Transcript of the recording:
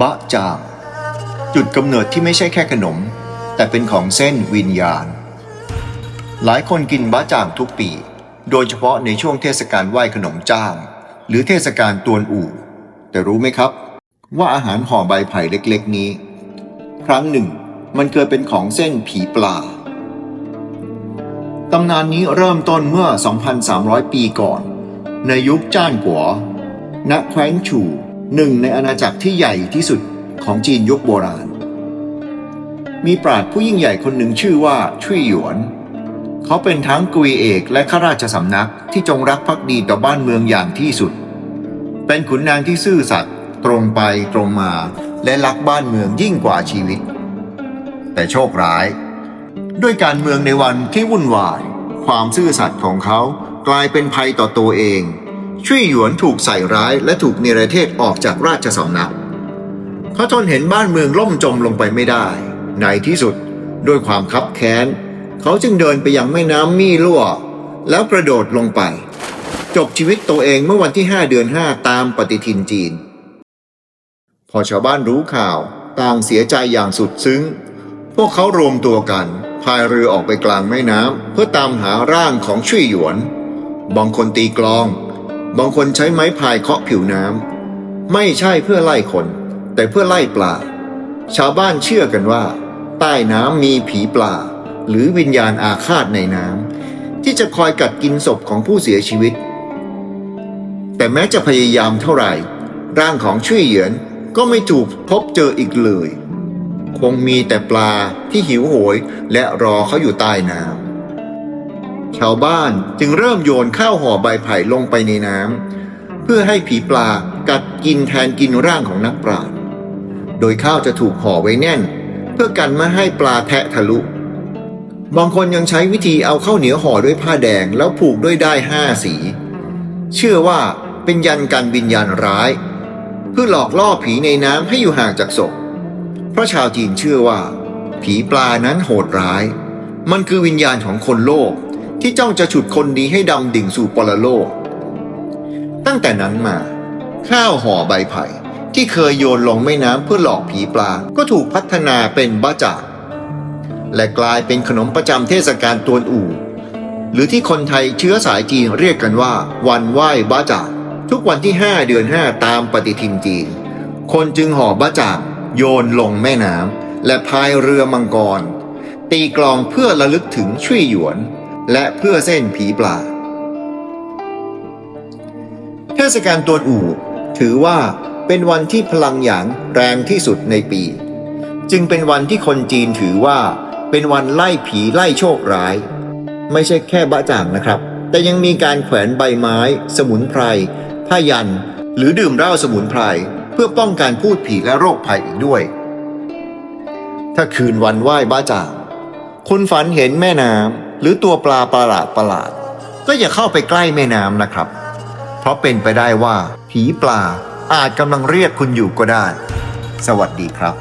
บะจางจุดกำเนิดที่ไม่ใช่แค่ขนม แต่เป็นของเส้นวิญญาณ หลายคนกินบะจ่างทุกปี โดยเฉพาะในช่วงเทศกาลไหว้ขนมจ้าง หรือเทศกาลตวนอู่ แต่รู้ไหมครับ ว่าอาหารห่อใบไผ่เล็กๆนี้ ครั้งหนึ่งมันเคยเป็นของเส้นผีปลาตำนานนี้เริ่มต้นเมื่อ 2,300 ปีก่อน ในยุคจ้านกัวณแคว้นฉู หนึ่งในอาณาจักรที่ใหญ่ที่สุดของจีนยุคโบราณ มีปราชญ์ผู้ยิ่งใหญ่คนหนึ่งชื่อว่าชุยหยวน เขาเป็นทั้งกุยเอกและข้าราชสำนักที่จงรักภักดีต่อบ้านเมืองอย่างที่สุด เป็นขุนนางที่ซื่อสัตย์ตรงไปตรงมาและรักบ้านเมืองยิ่งกว่าชีวิต แต่โชคร้าย ด้วยการเมืองในวันที่วุ่นวาย ความซื่อสัตย์ของเขากลายเป็นภัยต่อตัวเอง ชุยหยวนถูกใส่ร้ายและถูกเนรเทศออกจากราชสำนักเขาทนเห็นบ้านเมืองล่มจมลงไปไม่ได้ ในที่สุดด้วยความคับแค้น เขาจึงเดินไปยังแม่น้ำมี่ลั่ว แล้วกระโดดลงไป จบชีวิตตัวเองเมื่อวันที่ 5 เดือน 5 ตามปฏิทินจีน พอชาวบ้านรู้ข่าวต่างเสียใจอย่างสุดซึ้ง พวกเขารวมตัวกันพายเรือออกไปกลางแม่น้ำเพื่อตามหาร่างของชุยหยวน บางคนตีกลอง บางคนใช้ไม้พายเคาะผิวน้ำไม่ใช่เพื่อไล่คน แต่เพื่อไล่ปลา ชาวบ้านเชื่อกันว่า ใต้น้ำมีผีปลา หรือวิญญาณอาฆาตในน้ำที่จะคอยกัดกินศพของผู้เสียชีวิต แต่แม้จะพยายามเท่าไหร่ ร่างของชุยเหยียนก็ไม่ถูกพบเจออีกเลย คงมีแต่ปลาที่หิวโหยและรอเขาอยู่ใต้น้ำ ชาวบ้านจึงเริ่มโยนข้าวห่อใบไผ่ลงไปในน้ำเพื่อให้ผีปลากัดกินแทนกินร่างของนักปราชญ์โดยข้าวจะถูกห่อไว้แน่น เพื่อกันไม่ให้ปลาแทะทะลุ บางคนยังใช้วิธีเอาข้าวเหนียวห่อด้วยผ้าแดงแล้วผูกด้วยได้ห้าสี เชื่อว่าเป็นยันกันวิญญาณร้าย เพื่อหลอกล่อผีในน้ำให้อยู่ห่างจากศพเพราะชาวจีนเชื่อว่า ผีปลานั้นโหดร้าย มันคือวิญญาณของคนโลก ที่จ้องจะฉุดคนดีให้ดำดิ่งสู่ปรโลก ตั้งแต่นั้นมา ข้าวห่อใบไผ่ที่เคยโยนลงแม่น้ำเพื่อหลอกผีปลา ก็ถูกพัฒนาเป็นบ้าจางและกลายเป็นขนมประจำเทศกาลตวนอู่ หรือที่คนไทยเชื้อสายจีนเรียกกันว่า วันไหว้บ้าจางทุกวันที่ 5 เดือน 5 ตามปฏิทินจีน คนจึงห่อบ้าจางโยนลงแม่น้ำและพายเรือมังกร ตีกลองเพื่อระลึกถึงชุยหยวน และเพื่อเส้นผีปลา เทศกาลตวอู่ถือว่าเป็นวันที่พลังหยางแรงที่สุดในปี จึงเป็นวันที่คนจีนถือว่าเป็นวันไล่ผีไล่โชคร้าย ไม่ใช่แค่บะจ่างนะครับ แต่ยังมีการแขวนใบไม้ สมุนไพรผ้ายัน หรือดื่มเหล้าสมุนไพรเพื่อป้องกันพูดผีและโรคภัยอีกด้วย ถ้าคืนวันไหว้บ้าจ่างคุณฝันเห็นแม่น้ำ หรือตัวปลาประหลาดประหลาด ก็อย่าเข้าไปใกล้แม่น้ำนะครับ เพราะเป็นไปได้ว่าผีปลาอาจกำลังเรียกคุณอยู่ก็ได้ สวัสดีครับ